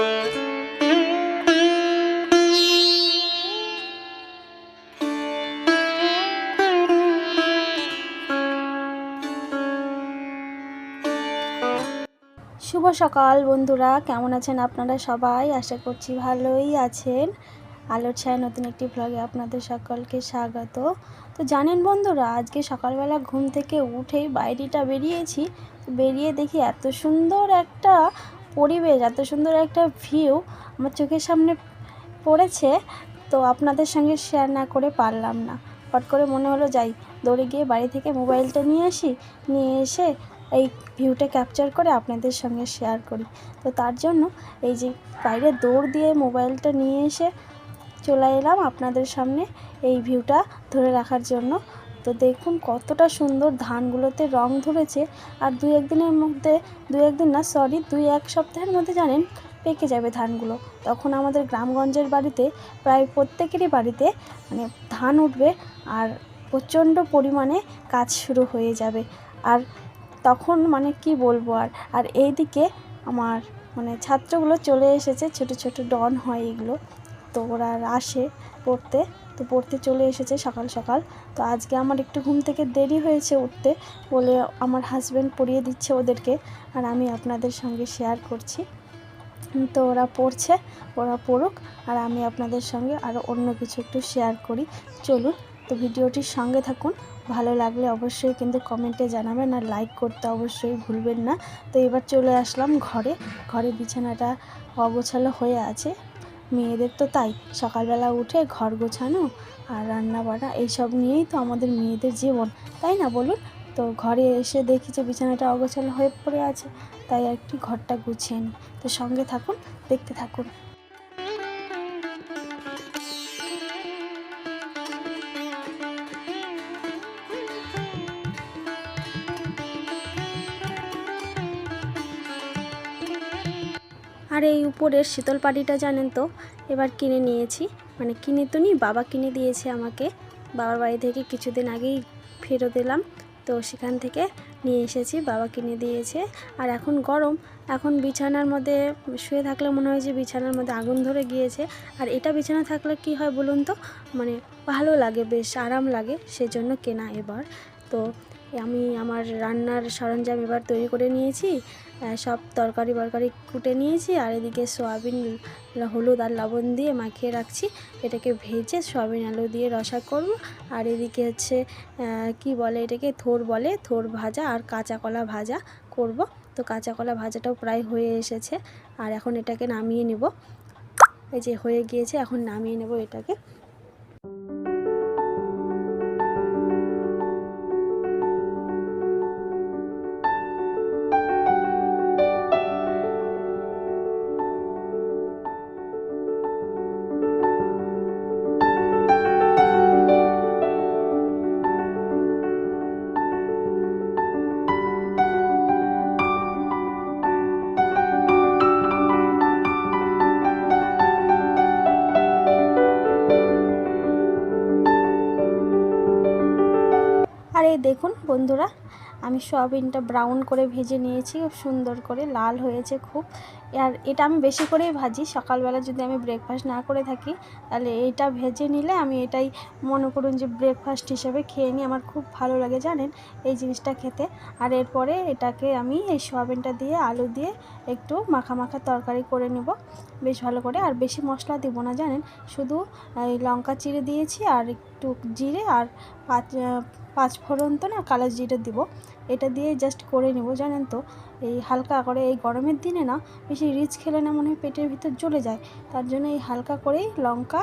শুভ সকাল বন্ধুরা, কেমন আছেন আপনারা সবাই? আশা করছি ভালোই আছেন। আলোর ছায়া নতুন একটি ভ্লগে আপনাদের সকলকে স্বাগত। তো জানেন বন্ধুরা, আজকে সকালবেলা ঘুম থেকে উঠেই বাইরেটা বেরিয়েছি। বেরিয়ে দেখি এত সুন্দর একটা পরিবেশ, এত সুন্দর একটা ভিউ আমার চোখের সামনে পড়েছে, তো আপনাদের সঙ্গে শেয়ার না করে পারলাম না। হট করে মনে হলো, যাই, দৌড়ে গিয়ে বাড়ি থেকে মোবাইলটা নিয়ে আসি, নিয়ে এসে এই ভিউটা ক্যাপচার করে আপনাদের সঙ্গে শেয়ার করি। তো তার জন্য এই যে বাইরে দৌড় দিয়ে মোবাইলটা নিয়ে এসে চলে এলাম আপনাদের সামনে এই ভিউটা ধরে রাখার জন্য। তো দেখুন কতটা সুন্দর ধানগুলোতে রং ধরেছে। আর দুই একদিনের মধ্যে, দুই একদিন না সরি দুই এক সপ্তাহের মধ্যে জানেন পেকে যাবে ধানগুলো। তখন আমাদের গ্রামগঞ্জের বাড়িতে, প্রায় প্রত্যেকেরই বাড়িতে মানে ধান উঠবে আর প্রচণ্ড পরিমাণে কাজ শুরু হয়ে যাবে। আর তখন মানে কি বলব আর আর এইদিকে আমার মানে ছাত্রগুলো চলে এসেছে, ছোট ছোট ডন হয় এগুলো। তো ওরা আসে পড়তে। তো পড়তে চলে এসেছে সকাল সকাল, তো আজকে আমার একটু ঘুম থেকে দেরি হয়েছে উঠতে বলে আমার হাজব্যান্ড পড়িয়ে দিচ্ছে ওদেরকে আর আমি আপনাদের সঙ্গে শেয়ার করছি। তো ওরা পড়ছে, ওরা পড়ুক আর আমি আপনাদের সঙ্গে আরও অন্য কিছু একটু শেয়ার করি। চলুন, তো ভিডিওটির সঙ্গে থাকুন। ভালো লাগলে অবশ্যই কিন্তু কমেন্টে জানাবেন আর লাইক করতে অবশ্যই ভুলবেন না। তো এবার চলে আসলাম ঘরে। ঘরে বিছানাটা অগোছালো হয়ে আছে। মেয়েদের তো তাই। সকালবেলা উঠে ঘর গোছানো আর রান্না বান্না এইসব নিয়েই তো আমাদের মেয়েদের জীবন। তাই না বলুন? তো ঘরে এসে দেখি যে বিছানাটা অগোছালো হয়ে পড়ে আছে, তাই একটু ঘরটা গুছিয়ে নিই। তো সঙ্গে থাকুন, দেখতে থাকুন। আর এই উপরের শীতল পাটিটা জানেন তো? এবার কিনে নিয়েছি। মানে কিনে তো নি, বাবা কিনে দিয়েছে আমাকে। বাবার বাড়ি থেকে কিছুদিন আগেই ফেরত এলাম। তো সেখান থেকে নিয়ে এসেছি, বাবা কিনে দিয়েছে। আর এখন গরম, এখন বিছানার মধ্যে শুয়ে থাকলে মনে হয় যে বিছানার মধ্যে আগুন ধরে গিয়েছে। আর এটা বিছানা থাকলে কি হয় বলুন তো? মানে ভালো লাগে, বেশ আরাম লাগে সেজন্য কেনা এবার। তো আমি আমার রান্নার সরঞ্জাম এবার তৈরি করে নিয়েছি। সব তরকারি বরকারি কুটে নিয়েছি আর এদিকে সয়াবিন, হলুদ আর লবণ দিয়ে মাখিয়ে রাখছি। এটাকে ভেজে সয়াবিন আলু দিয়ে রসা করব। আর এদিকে হচ্ছে কি বলে এটাকে, থোর বলে, থোর ভাজা আর কাঁচা কলা ভাজা করব। তো কাঁচা কলা ভাজাটাও প্রায় হয়ে এসেছে। আর এখন এটাকে নামিয়ে নেব। এই যে হয়ে গিয়েছে, এখন নামিয়ে নেব এটাকে। দেখুন বন্ধুরা আমি সয়াবিনটা ব্রাউন করে ভেজে নিয়েছি খুব সুন্দর করে লাল হয়েছে খুব। আর এটা আমি বেশি করেই ভাজি। সকালবেলা যদি আমি ব্রেকফাস্ট না করে থাকি, তাহলে এইটা ভেজে নিলে আমি এটাই মনে করুন যে ব্রেকফাস্ট হিসেবে খেয়ে নিই। আমার খুব ভালো লাগে জানেন এই জিনিসটা খেতে। আর এরপরে এটাকে আমি এই সয়াবিনটা দিয়ে, আলু দিয়ে একটু মাখা মাখা তরকারি করে নেব বেশ ভালো করে। আর বেশি মশলা দিব না জানেন, শুধু এই লঙ্কা চিড়ে দিয়েছি আর একটু জিরে আর পাঁচ পাঁচ ফোড়ন তো না কালো জিরে দিব। এটা দিয়ে জাস্ট করে নেব, জানেন তো? এই হালকা করে, এই গরমের দিনে না, বেশি রিচ খেলে না মনে হয় পেটের ভিতর জ্বলে যায়। তার জন্য এই হালকা করেই লঙ্কা,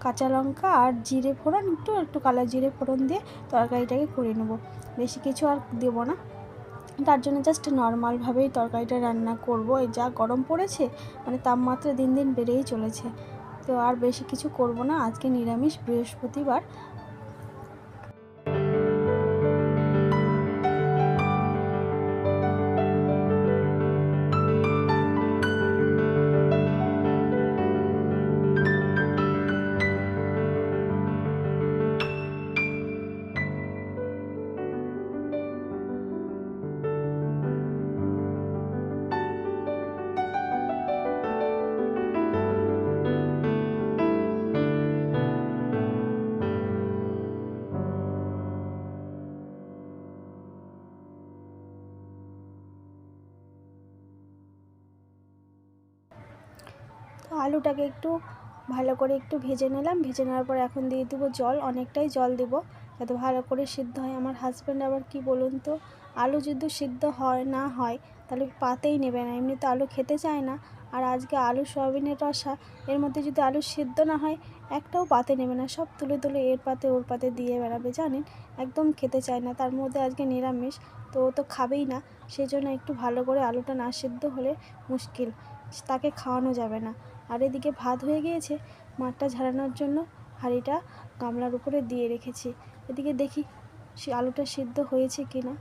কাঁচা লঙ্কা আর জিরে ফোড়ন, একটু একটু কালো জিরে ফোড়ন দিয়ে তরকারিটাকে করে নেব। বেশি কিছু আর দেবো না। তার জন্য জাস্ট নর্মালভাবেই তরকারিটা রান্না করব। এই যা গরম পড়েছে মানে তাপমাত্রা দিন দিন বেড়েই চলেছে। তো আর বেশি কিছু করব না। আজকে নিরামিষ বৃহস্পতিবার। তো আলুটাকে একটু ভালো করে একটু ভেজে নিলাম। ভেজে নেওয়ার পর এখন দিয়ে দেবো জল, অনেকটাই জল দেব যাতে ভালো করে সিদ্ধ হয়। আমার হাজব্যান্ড আবার কি বলুন তো, আলু যদি সিদ্ধ হয়, না হয়, তাহলে পাতেই নেবে না। এমনি তো আলু খেতে চায় না। আর আজকে আলু সয়াবিনের রসা, এর মধ্যে যদি আলু সিদ্ধ না হয়, একটাও পাতে নেবে না। সব তুলে তুলে এর পাতে, ওর পাতে দিয়ে বেড়াবে, জানেন? একদম খেতে চায় না। তার মধ্যে আজকে নিরামিষ, তো ও তো খাবেই না। সেই জন্য একটু ভালো করে আলুটা না সিদ্ধ হলে মুশকিল। তাকে খাওয়ানো যাবে না। আর এদিকে ভাত হয়ে গিয়েছে, মাঠটা ঝাড়ানোর জন্য হাঁড়িটা গামলার উপরে দিয়ে রেখেছি। এদিকে দেখি সে আলুটা সিদ্ধ হয়েছে কি না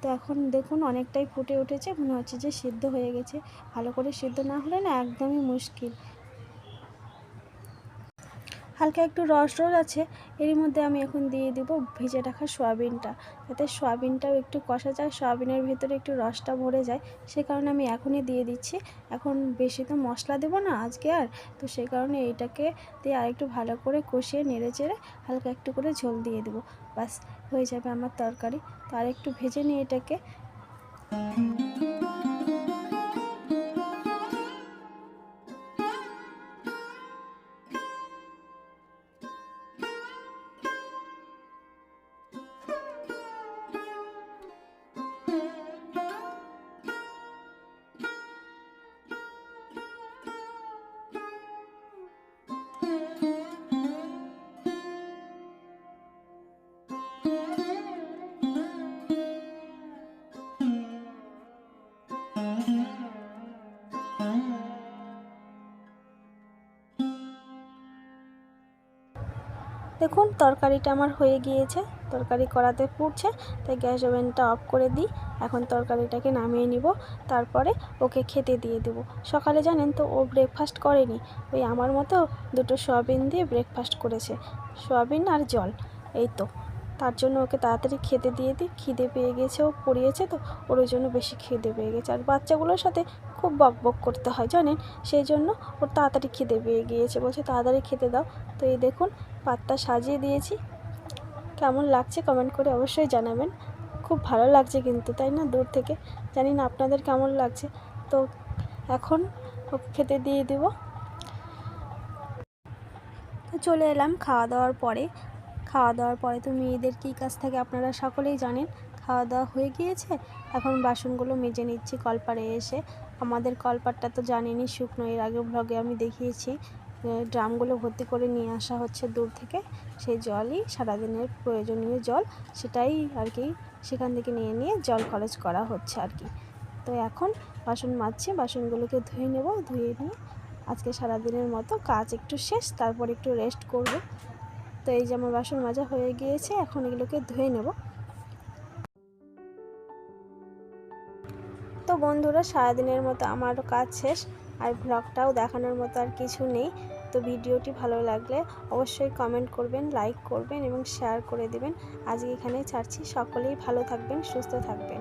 তো এখন দেখুন অনেকটাই ফুটে উঠেছে, মনে হচ্ছে যে সিদ্ধ হয়ে গেছে। ভালো করে সিদ্ধ না হলে না একদমই মুশকিল। হালকা একটু রস রস আছে, এরই মধ্যে আমি এখন দিয়ে দিব ভেজে রাখা সয়াবিনটা। যাতে সয়াবিনটাও একটু কষা যায়, সয়াবিনের ভেতরে একটু রসটা ভরে যায়, সে কারণে আমি এখনই দিয়ে দিচ্ছি। এখন বেশি তো মশলা দেবো না আজকে আর, তো সেই কারণে এইটাকে দিয়ে আরেকটু ভালো করে কষিয়ে নেড়ে চেড়ে হালকা একটু করে ঝোল দিয়ে দেবো। বাস হয়ে যাবে আমার তরকারি। তো আর একটু ভেজে নিয়ে এটাকে। দেখুন, তরকারিটা আমার হয়ে গিয়েছে, তরকারি কড়াতে ফুটছে তাই গ্যাস ওভেনটা অফ করে দিই। এখন তরকারিটাকে নামিয়ে নিব, তারপরে ওকে খেতে দিয়ে দেবো। সকালে জানেন তো, ও ব্রেকফাস্ট করেনি, ওই আমার মতো দুটো সয়াবিন দিয়ে ব্রেকফাস্ট করেছে, সয়াবিন আর জল, এই তো। তার জন্য ওকে তাড়াতাড়ি খেতে দিয়ে দিই, খিদে পেয়ে গেছে, ও পড়িয়েছে তো, ওর জন্য বেশি খিদে পেয়ে গেছে। আর বাচ্চাগুলোর সাথে খুব বক বক করতে হয়, জানেন? সেই জন্য ওর তাড়াতাড়ি খিদে পেয়ে গিয়েছে। বলছে, তাড়াতাড়ি খেতে দাও। তো এই দেখুন পাত্তা সাজিয়ে দিয়েছি। কেমন লাগছে কমেন্ট করে অবশ্যই জানাবেন। খুব ভালো লাগছে কিন্তু, তাই না? দূর থেকে। জানি না আপনাদের কেমন লাগছে। তো এখন খেতে দিয়ে দেব। চলে এলাম খাওয়া দাওয়ার পরে। খাওয়া দাওয়ার পরে তো মেয়েদের কী কাজ থাকে আপনারা সকলেই জানেন। খাওয়া দাওয়া হয়ে গিয়েছে, এখন বাসনগুলো মেজে নিচ্ছি কলপারে এসে। আমাদের কলপারটা তো জানেনই, শুকনো, এর আগে ব্লগে আমি দেখিয়েছি। ড্রামগুলো ভর্তি করে নিয়ে আসা হচ্ছে দূর থেকে। সেই জলই, সারাদিনের প্রয়োজনীয় জল, সেটাই আর কি সেখান থেকে নিয়ে নিয়ে জল খরচ করা হচ্ছে আর কি। তো এখন বাসন মাজছি, বাসনগুলোকে ধুয়ে নেব, ধুয়ে নিয়ে আজকে সারাদিনের মতো কাজ একটু শেষ, তারপর একটু রেস্ট করব। তো এই যে আমার বাসন মাজা হয়ে গিয়েছে, এখন এগুলোকে ধুয়ে নেব। তো বন্ধুরা, সারাদিনের মতো আমারও কাজ শেষ, আর ব্লগটাও দেখানোর মতো আর কিছু নেই। তো ভিডিওটি ভালো লাগলে অবশ্যই কমেন্ট করবেন লাইক করবেন এবং শেয়ার করে দেবেন। আজকে এখানেই ছাড়ছি। সকলেই ভালো থাকবেন, সুস্থ থাকবেন।